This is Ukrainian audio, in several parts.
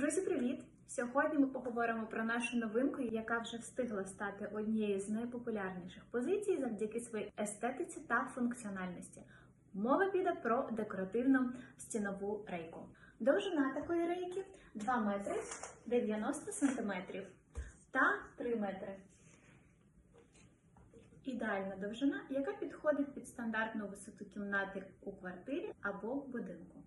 Друзі, привіт! Сьогодні ми поговоримо про нашу новинку, яка вже встигла стати однією з найпопулярніших позицій завдяки своїй естетиці та функціональності. Мова піде про декоративну стінову рейку. Довжина такої рейки 2 метри 90 сантиметрів та 3 метри. Ідеальна довжина, яка підходить під стандартну висоту кімнати у квартирі або будинку.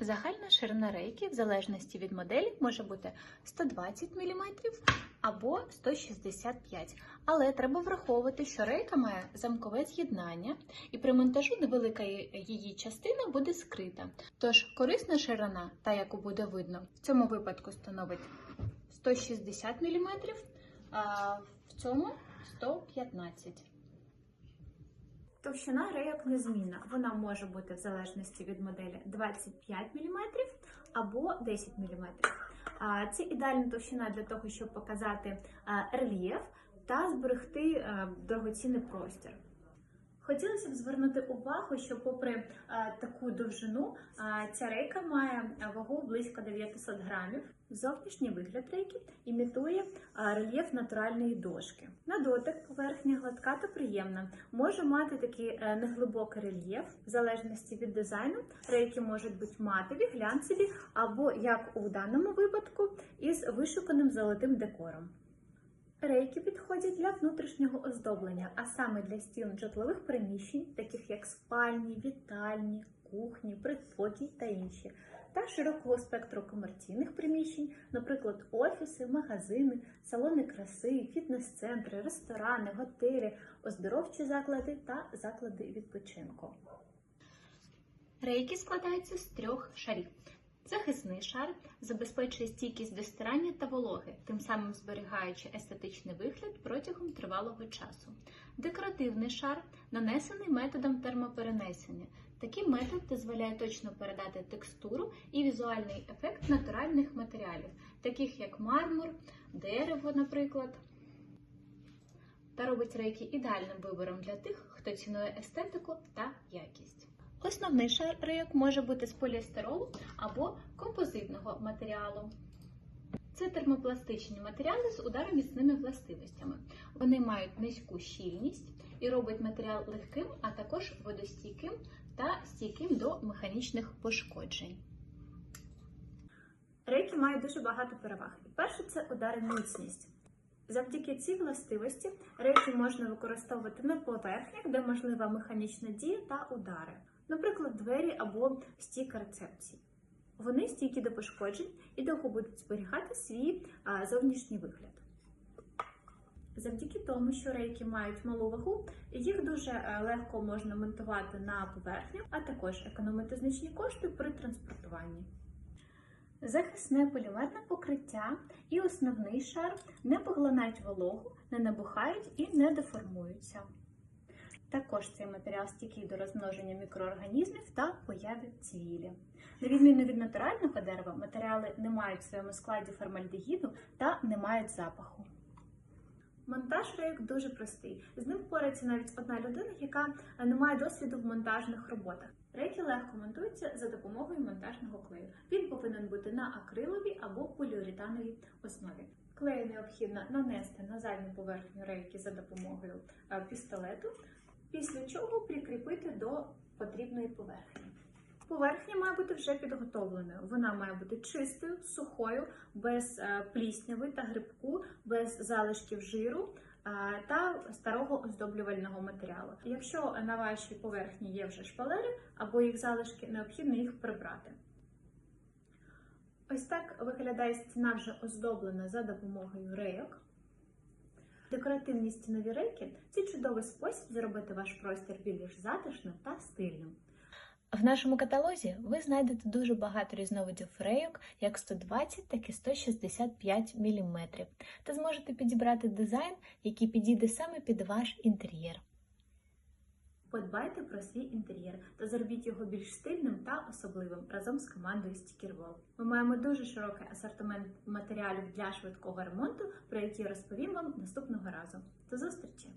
Загальна ширина рейки, в залежності від моделі, може бути 120 мм або 165 Але треба враховувати, що рейка має замкове з'єднання, і при монтажу невелика її частина буде скрита. Тож корисна ширина, та яку буде видно, в цьому випадку становить 160 мм, а в цьому 115 Товщина рейок незмінна. Вона може бути в залежності від моделі 25 мм або 10 мм. Це ідеальна товщина для того, щоб показати рельєф та зберегти дорогоцінний простір. Хотілося б звернути увагу, що попри а, таку довжину, а, ця рейка має вагу близько 900 грамів. Зовнішній вигляд рейки імітує рельєф натуральної дошки. На дотик поверхня гладка та приємна. Може мати такий е, неглибокий рельєф, в залежності від дизайну. Рейки можуть бути матові, глянцеві або, як у даному випадку, із вишуканим золотим декором. Рейки підходять для внутрішнього оздоблення, а саме для стін житлових приміщень, таких як спальні, вітальні, кухні, предпокій та інші, та широкого спектру комерційних приміщень, наприклад, офіси, магазини, салони краси, фітнес-центри, ресторани, готелі, оздоровчі заклади та заклади відпочинку. Рейки складаються з трьох шарів. Захисний шар забезпечує стійкість до стирання та вологи, тим самим зберігаючи естетичний вигляд протягом тривалого часу. Декоративний шар нанесений методом термоперенесення. Такий метод дозволяє точно передати текстуру і візуальний ефект натуральних матеріалів, таких як мармур, дерево, наприклад. Та робить рейки ідеальним вибором для тих, хто цінує естетику та якість. Основний шар рейок може бути з поліестеролу або композитного матеріалу. Це термопластичні матеріали з удароміцними властивостями. Вони мають низьку щільність і роблять матеріал легким, а також водостійким та стійким до механічних пошкоджень. Рейки мають дуже багато переваг. Перше це удароміцність. Завдяки цій властивості рейки можна використовувати на поверхнях, де можлива механічна дія та удари, наприклад, двері або стійка рецепції. Вони стійкі до пошкоджень і довго будуть зберігати свій зовнішній вигляд. Завдяки тому, що рейки мають малу вагу, їх дуже е, легко можна монтувати на поверхню, а також економити значні кошти при транспортуванні. Захисне полімерне покриття і основний шар не поглинають вологу, не набухають і не деформуються. Також цей матеріал стійкий до розмноження мікроорганізмів та появи цвілі. На відміну від натурального дерева, матеріали не мають в своєму складі формальдегіду та не мають запаху. Монтаж рейок дуже простий. З ним впорається навіть одна людина, яка не має досвіду в монтажних роботах. Рейки легко монтуються за допомогою монтажного клею. Він повинен бути на акриловій або поліуретановій основі. Клей необхідно нанести на задню поверхню рейки за допомогою пістолету, після чого прикріпити до потрібної поверхні. Поверхня має бути вже підготовленою. Вона має бути чистою, сухою, без плісняви та грибку, без залишків жиру та старого оздоблювального матеріалу. Якщо на вашій поверхні є вже шпалери або їх залишки, необхідно їх прибрати. Ось так виглядає стіна вже оздоблена за допомогою рейок. Декоративні стінові рейки це чудовий спосіб зробити ваш простір більш затишним та стильним. В нашому каталозі ви знайдете дуже багато різновидів рейок, як 120, так і 165 мм, та зможете підібрати дизайн, який підійде саме під ваш інтер'єр. Подбайте про свій інтер'єр та зробіть його більш стильним та особливим разом з командою Стікервол. Ми маємо дуже широкий асортимент матеріалів для швидкого ремонту, про які розповім вам наступного разу. До зустрічі!